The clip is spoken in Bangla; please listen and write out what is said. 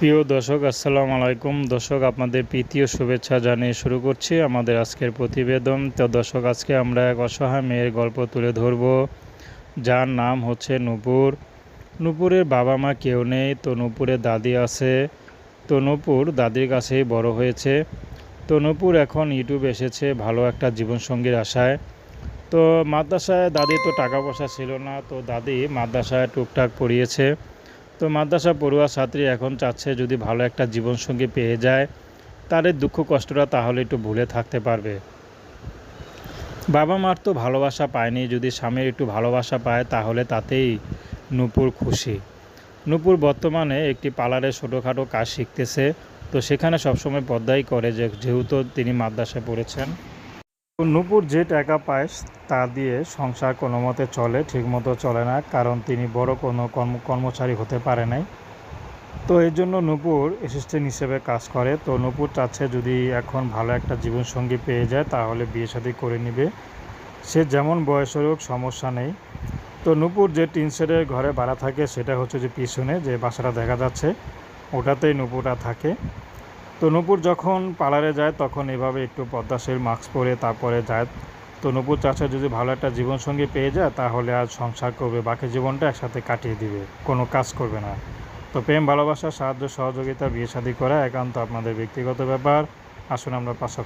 প্রিয় দর্শক, আসসালামু আলাইকুম। দর্শক, আপনাদের প্রীতীয় শুভেচ্ছা জানিয়ে শুরু করছি আমাদের আজকের প্রতিবেদন। তো দর্শক, আজকে আমরা এক অসহায় মেয়ের গল্প তুলে ধরব। যার নাম হচ্ছে নূপুর। নূপুরের বাবা মা কেউ নেই, তো নূপুরের দাদি আছে। তো নূপুর দাদির কাছেই বড় হয়েছে। তো নূপুর এখন ইউটিউব এসেছে ভালো একটা জীবনসঙ্গীর আশায়। তো মাদ্রাসায় দাদি তো টাকা পয়সা ছিল না, তো দাদি মাদ্রাসায় টুকটাক পড়িয়েছে। তো মাদ্রাসা পড়ুয়া ছাত্রী এখন চাচ্ছে যদি ভালো একটা জীবনসঙ্গী পেয়ে যায়, তাদের দুঃখ কষ্টটা তাহলে একটু ভুলে থাকতে পারবে। বাবা মার তো ভালোবাসা পায়নি, যদি স্বামীর একটু ভালোবাসা পায় তাহলে তাতেই নূপুর খুশি। নূপুর বর্তমানে একটি পার্লারে ছোটোখাটো কাজ শিখতেছে, তো সেখানে সবসময় পদ্মাই করে যে, যেহেতু তিনি মাদ্রাসায় পড়েছেন। নূপুর যে টাকা পায় তা দিয়ে সংসার কোনো মতে চলে, ঠিকমতো চলে না, কারণ তিনি বড় কোনো কর্ম, কর্মচারী হতে পারে নাই। তো এই জন্য নূপুর অ্যাসিস্ট্যান্ট হিসেবে কাজ করে। তো নূপুর চাচ্ছে যদি এখন ভালো একটা জীবনসঙ্গী পেয়ে যায়, তাহলে বিয়ে শাদী করে নেবে। সে যেমন বয়সের হোক, সমস্যা নেই। তো নূপুর যে টিন শেডের ঘরে ভাড়া থাকে, সেটা হচ্ছে যে পিছনে যে বাসাটা দেখা যাচ্ছে, ওটাতেই নূপুরটা থাকে। তো নূপুর যখন পার্লারে যায়, তখন এভাবে একটু পদ্মাশের মাস্ক পরে তারপরে যায়। তো নূপুর চাষে যদি ভালো একটা জীবনসঙ্গী পেয়ে যায়, তাহলে আর সংসার করবে, বাকি জীবনটা একসাথে কাটিয়ে দিবে, কোনো কাজ করবে না। তো প্রেম, ভালোবাসা, সাহায্য, সহযোগিতা, বিয়ে শাদী করা একান্ত আপনাদের ব্যক্তিগত ব্যাপার। আসুন আমরা পাশা